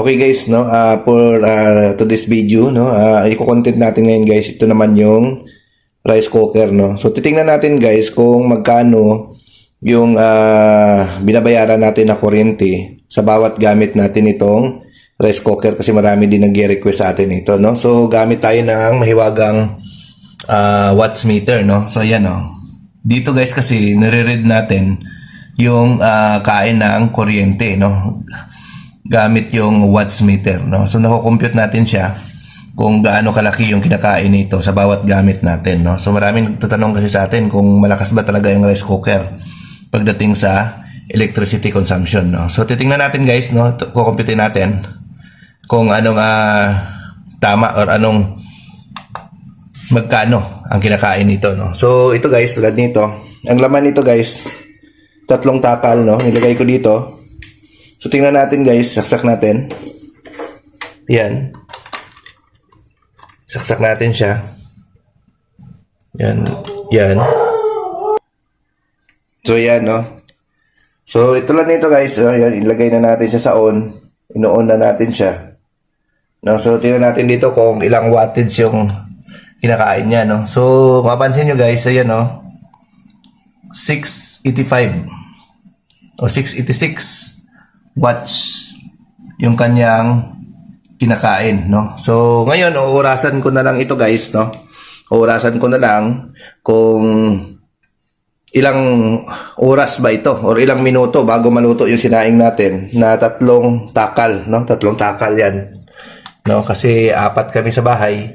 Okay guys, no, uh, for uh, to this video, no, uh, i-content natin ngayon guys, ito naman yung rice cooker, no. So titingnan natin guys kung magkano yung uh, binabayaran natin na kuryente sa bawat gamit natin itong rice cooker kasi marami din nag-request sa atin ito, no. So gamit tayo ng mahiwagang uh, watts meter, no. So yan, no. Dito guys kasi nire-read natin yung uh, kain ng kuryente, no gamit yung watts meter. No? So, nako-compute natin siya kung gaano kalaki yung kinakain nito sa bawat gamit natin. No? So, maraming nagtatanong kasi sa atin kung malakas ba talaga yung rice cooker pagdating sa electricity consumption. No? So, titingnan natin guys, no? kukompute natin kung anong uh, tama or anong magkano ang kinakain nito. No? So, ito guys, tulad nito. Ang laman nito guys, tatlong takal. No? Nilagay ko dito. So, tingnan natin guys. Saksak natin. Yan. Saksak natin siya. Yan. Yan. So, yan, no? So, ito lang nito guys. Oh, yan, ilagay na natin siya sa on. Ino-on na natin siya. No? So, tingnan natin dito kung ilang wattage yung kinakain niya, no? So, mapansin nyo guys, ayan, no? 685 o 686 watts yung kanyang kinakain, no? So, ngayon, uurasan ko na lang ito, guys, no? Uurasan ko na lang kung ilang oras ba ito or ilang minuto bago maluto yung sinaing natin na tatlong takal, no? Tatlong takal yan. No? Kasi apat kami sa bahay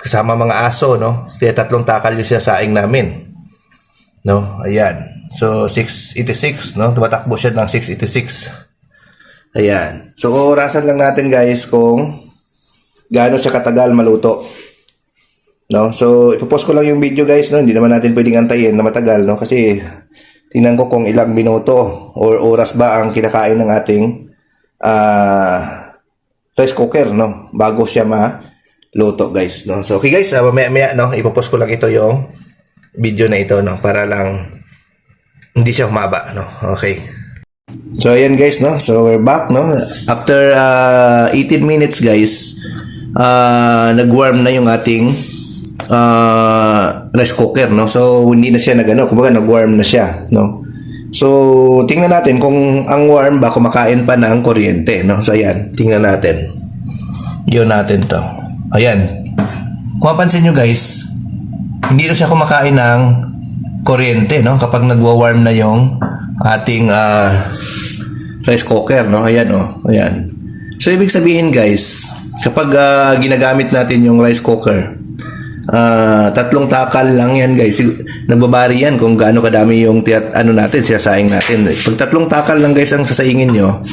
kasama mga aso, no? Kaya tatlong takal yung sinasaing namin. No? Ayan. So, 686, no? Tumatakbo siya ng 686. Ayan. So, orasan lang natin guys kung gaano siya katagal maluto. No? So, ipopost ko lang yung video guys, no? Hindi naman natin pwedeng antayin na matagal, no? Kasi tingnan ko kung ilang minuto or oras ba ang kinakain ng ating ah rice cooker, no? Bago siya maluto, guys, no? So, okay guys, uh, mamaya-maya, no? Ipopost ko lang ito yung video na ito, no? Para lang hindi siya humaba, no? Okay. So, ayan guys, no? So, we're back, no? After uh, 18 minutes, guys, uh, nag-warm na yung ating uh, rice cooker, no? So, hindi na siya nag, ano, kumbaga, nag-warm na siya, no? So, tingnan natin kung ang warm ba kumakain pa ng kuryente, no? So, ayan, tingnan natin. Yun natin to. Ayan. Kung mapansin nyo, guys, hindi na siya kumakain ng kuryente, no? Kapag nagwa-warm na yung ating ah, rice cooker, no? Ayan, oh. Ayan. So, ibig sabihin, guys, kapag ah, ginagamit natin yung rice cooker, ah, tatlong takal lang yan, guys. Nagbabari yan kung gaano kadami yung tiyat, ano natin, siyasaing natin. Pag tatlong takal lang, guys, ang sasaingin nyo,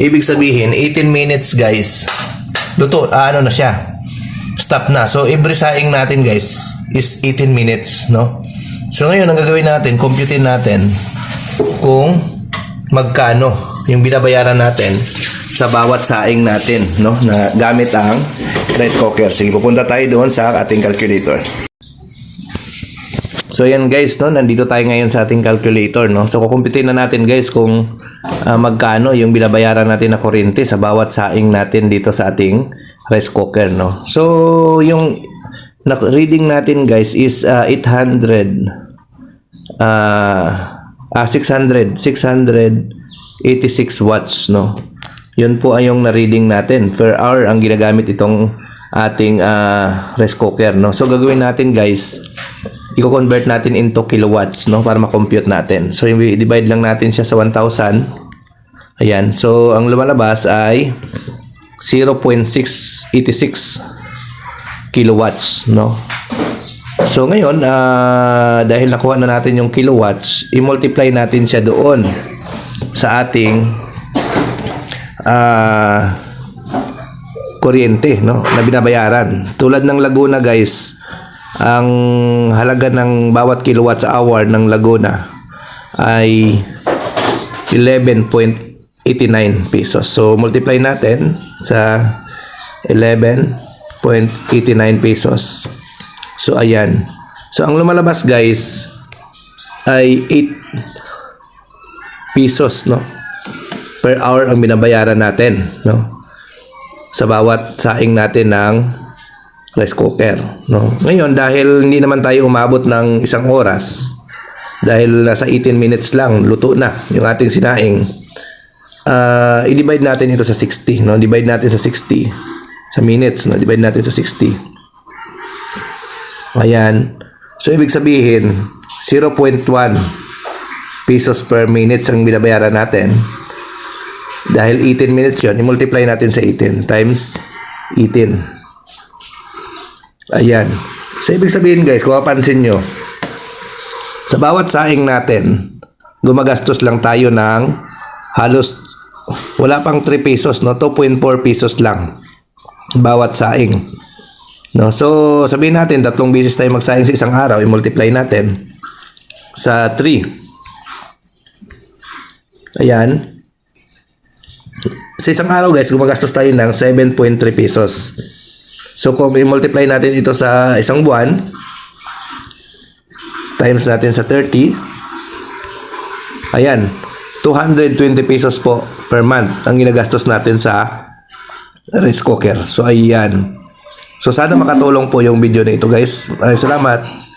ibig sabihin, 18 minutes, guys, luto, ah, ano na siya, stop na. So, every saing natin, guys, is 18 minutes, no? So, ngayon, ang gagawin natin, computein natin kung magkano yung binabayaran natin sa bawat saing natin, no? Na gamit ang rice cooker. Sige, pupunta tayo doon sa ating calculator. So yan guys, no, nandito tayo ngayon sa ating calculator, no. So kukumpitin na natin guys kung ah, magkano yung binabayaran natin na kuryente sa bawat saing natin dito sa ating rice cooker, no. So yung na- reading natin guys is ah, 800 ah ah 600 686 watts, no. Yun po ay yung na-reading natin. Per hour ang ginagamit itong ating ah, rice cooker, no. So gagawin natin guys, i-convert natin into kilowatts no para ma-compute natin. So i-divide lang natin siya sa 1000. Ayan. So ang lumalabas ay 0.686 kilowatts no. So ngayon ah, dahil nakuha na natin yung kilowatts, i-multiply natin siya doon sa ating ah kuryente no na binabayaran. Tulad ng Laguna guys, ang halaga ng bawat kilowatts hour ng Laguna ay 11.89 pesos. So multiply natin sa 11.89 pesos. So ayan. So ang lumalabas guys ay 8 pesos no. per hour ang binabayaran natin, no? Sa bawat saing natin ng rice cooker, no? Ngayon, dahil hindi naman tayo umabot ng isang oras, dahil nasa 18 minutes lang, luto na yung ating sinaing, ah i-divide natin ito sa 60, no? Divide natin sa 60 sa minutes, no? Divide natin sa 60. Ayan. So, ibig sabihin, 0.1 pesos per minutes ang binabayaran natin. Dahil 18 minutes yon i-multiply natin sa 18 times 18. Ayan. So, ibig sabihin guys, kung mapansin nyo, sa bawat saing natin, gumagastos lang tayo ng halos wala pang 3 pesos, no? 2.4 pesos lang bawat saing. No? So, sabihin natin, tatlong beses tayo magsaing sa isang araw, i-multiply natin sa 3. Ayan. Sa isang araw guys, gumagastos tayo ng 7.3 pesos. So, kung i-multiply natin ito sa isang buwan, times natin sa 30, ayan, 220 pesos po per month ang ginagastos natin sa rice cooker. So, ayan. So, sana makatulong po yung video na ito, guys. Maraming salamat.